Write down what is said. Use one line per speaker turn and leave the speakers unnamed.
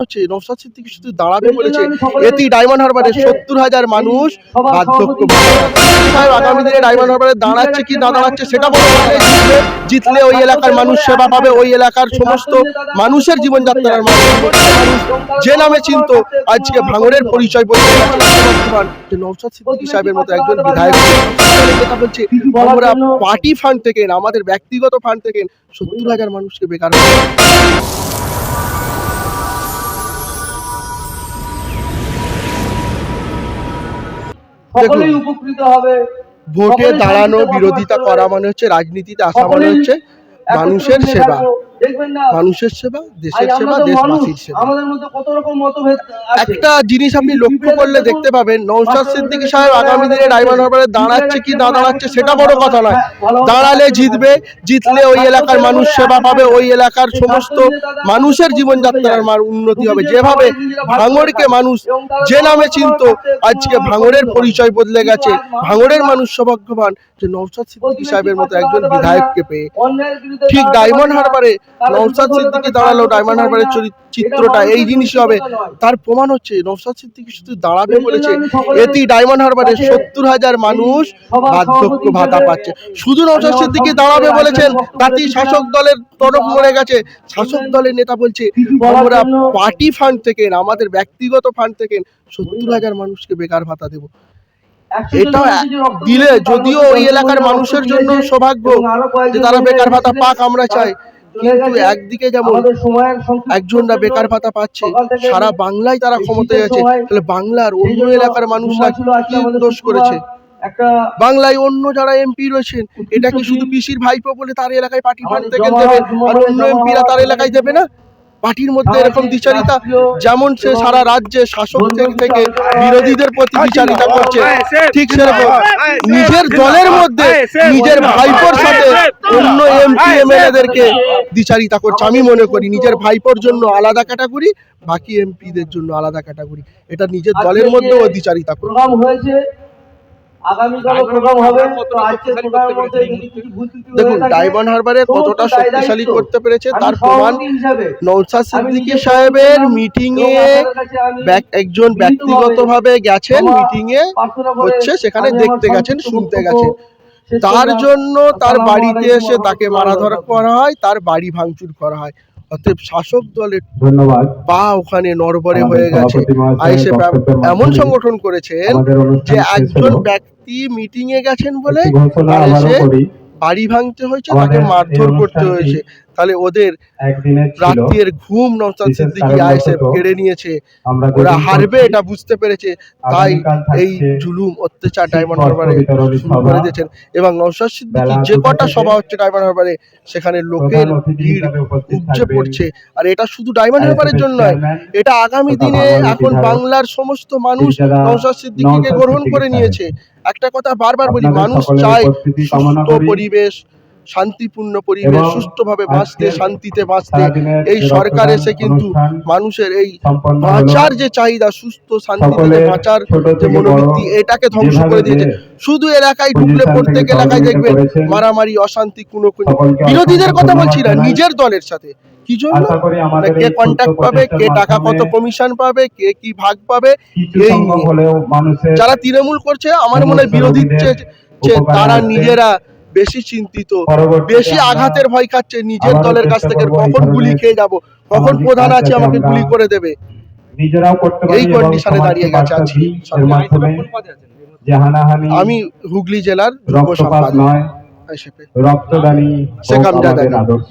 হচ্ছে নৌসাদ সিদ্দিকি শুধু দাঁড়াবে বলেছে এটি ডায়মন্ড সত্তর হাজার মানুষ বার্ধক্য আগামী দিনে ডায়মন্ড হারবারে দাঁড়াচ্ছে কি না দাঁড়াচ্ছে সেটা। জিতলে ওই এলাকার মানুষ সেবা পাবে ওই এলাকার সমস্ত মানুষের জীবনযাত্রার মানুষ। যে নামে চিন্ত আজকে ভাঙরের পরিচয় যে নৌসাদ সিদ্দিকি সাহেবের মতো একজন বিধায়ক বলছে আমরা পার্টি ফান্ড থেকে আমাদের ব্যক্তিগত ফান্ড থেকে সত্তর হাজার মানুষকে বেকার
সকলেই উপকৃত হবে।
ভোটে দাঁড়ানো বিরোধিতা করা মানে হচ্ছে রাজনীতিতে আসা মানে হচ্ছে মানুষের সেবা। মানুষের সেবা দেশের সেবা দেশবাসীর সেবা।
আমাদের মধ্যে কত রকম মতভেদ আছে।
একটা জিনিস আপনি লক্ষ্য করলে দেখতে পাবেন নৌসাদ সিদ্দিকী সাহেব আগামী দিনে ডায়মন্ড হারবারে দাঁড়াচ্ছে কি না দাঁড়াচ্ছে সেটা বড় কথা নয়। দাঁড়ালে জিতবে জিতলে ওই এলাকার মানুষ সেবা পাবে ওই এলাকার সমস্ত মানুষের জীবনযাত্রার মান উন্নতি হবে। যেভাবে ভাঙড়কে মানুষ যে নামে চিনত আজকে ভাঙড়ের পরিচয় বদলে গেছে। ভাঙড়ের মানুষ সৌভাগ্যবান যে নৌসাদ সিদ্দিকী সাহেবের মতো একজন বিধায়ককে পেয়ে। ঠিক ডায়মন্ড হারবারে নৌসাদ সিদ্দিকী দাঁড়াল ডায়মন্ড হারবারের চিত্রটা এই জিনিসই হবে। তার প্রমাণ হচ্ছে নৌসাদ সিদ্দিকী শুধু দাঁড়াবে বলেছে এটি ডায়মন্ড হারবারে সত্তর হাজার মানুষ বার্ধক্য ভাতা পাচ্ছে। শুধু নৌসাদ সিদ্দিকী দাঁড়াবে বলেছেন তাতেই শাসক দলের তরফ মরে গেছে। শাসক দলের নেতা বলছে আমরা পার্টি ফান্ড থেকে আমাদের ব্যক্তিগত ফান্ড থেকে সত্তর হাজার মানুষকে বেকার ভাতা দেবো। এটা দিলে যদিও ওই এলাকার মানুষের জন্য সৌভাগ্য যে তারা বেকার ভাতা পাক আমরা চাই। কিন্তু একদিকে যেমন একজনরা বেকার ভাতা পাচ্ছে সারা বাংলায় তারা ক্ষমতায় আছে তাহলে বাংলার অন্য এলাকার মানুষরা কি দোষ করেছে? বাংলায় অন্য যারা এমপি রয়েছেন এটা কি শুধু পিসির ভাইপো বলে তার এলাকায় পার্টি ফান্ড থেকে দেবে? আর অন্য এমপিরা তার এলাকায় দেবে না? পার্টির মধ্যে এরকম দ্বিচারিতা যেমন সে সারা রাজ্যে শাসক থেকে থেকে বিরোধীদের প্রতি বিচারিতা করছে। ঠিক সেরকম। নিজের দলের মধ্যে নিজের ভাইপোর সাথে অন্য এমপি এমএলএদেরকে দ্বিচারিতা করছে। আমি মনে করি নিজের ভাইপোর জন্য আলাদা ক্যাটাগরি বাকি এমপিদের জন্য আলাদা ক্যাটাগরি। এটা নিজের দলের মধ্যেও দ্বিচারিতা করে দেখুন ডায়মন্ড হারবারে কতটা শক্তিশালী করতে পেরেছে তার প্রমাণ নৌসাদ সিদ্দিকী সাহেবের মিটিং এ একজন ব্যক্তিগতভাবে গেছেন মিটিং এ হচ্ছে সেখানে দেখতে গেছেন শুনতে গেছেন। তার জন্য তার বাড়িতে এসে তাকে মারাধরা
রাহমাতুল্লাহ।
করা হয় তার বাড়ি ভাঙচুর করা হয়। অতএব শাসক দলের পা ওখানে
নরবরে
হয়ে গেছে। আইসে এমন সংগঠন করেছেন যে একজন ব্যক্তি মিটিং এ গেছেন বলে
করি।
বাড়ি ভাঙতে হয়েছে তাকে মারধর করতে হয়েছে। তাহলে ওদের
ছিল।
ঘুম
বিশেষ
সিদ্দিকী আইএসএফ কেড়ে নিয়েছে। ওরা হারবে এটা বুঝতে পেরেছে। তাই এই জুলুম অত্যাচার ডায়মন্ড হারবারে শুরু করে দিয়েছেন এবং নওশাদ সিদ্দিকী যে কটা সভা হচ্ছে ডায়মন্ড হারবারে সেখানে লোকের ভিড় উপচে পড়ছে। আর এটা শুধু ডায়মন্ড হারবারের জন্য নয় এটা আগামী দিনে এখন বাংলার সমস্ত মানুষ নওশাদ সিদ্দিকীকে গ্রহণ করে নিয়েছে। একটা কথা বারবার বলি মানুষ চায় সুস্থ পরিবেশ শান্তিপূর্ণ পরিবেশ সুষ্ঠুভাবে বাঁচতে শান্তিতে বাঁচতে। এই সরকার এসে কিন্তু মানুষের এই বাঁচার যে চাহিদা সুস্থ শান্তিতে বাঁচার যে মনোবৃত্তি এটাকে ধ্বংস করে দিয়েছে। শুধু এলাকায় ঢুকলে প্রত্যেক এলাকায় দেখবেন মারামারি অশান্তি কোনো কোনো বিরোধীদের কথা বলছি না নিজের দলের সাথে। কি জন্য?
আশা করি
না
আমাদের
কে কন্ট্যাক্ট পাবে কে টাকা কত কমিশন পাবে কে কি ভাগ পাবে এই যারা তৃণমূল করছে আমার মনে হয়
বিরোধী
তারা নিজেরা বেশি চিন্তিত বেশি আঘাতের ভয় খাচ্ছে নিজের দলের কাছ থেকে কখন গুলি খেয়ে যাব কখন প্রধান আছে আমাকে গুলি করে দেবে। এই কন্ডিশনে দাঁড়িয়ে গেছে
হানাহানি
আমি হুগলি জেলার যুব সম্পাদক।
আমাদের আদর্শ।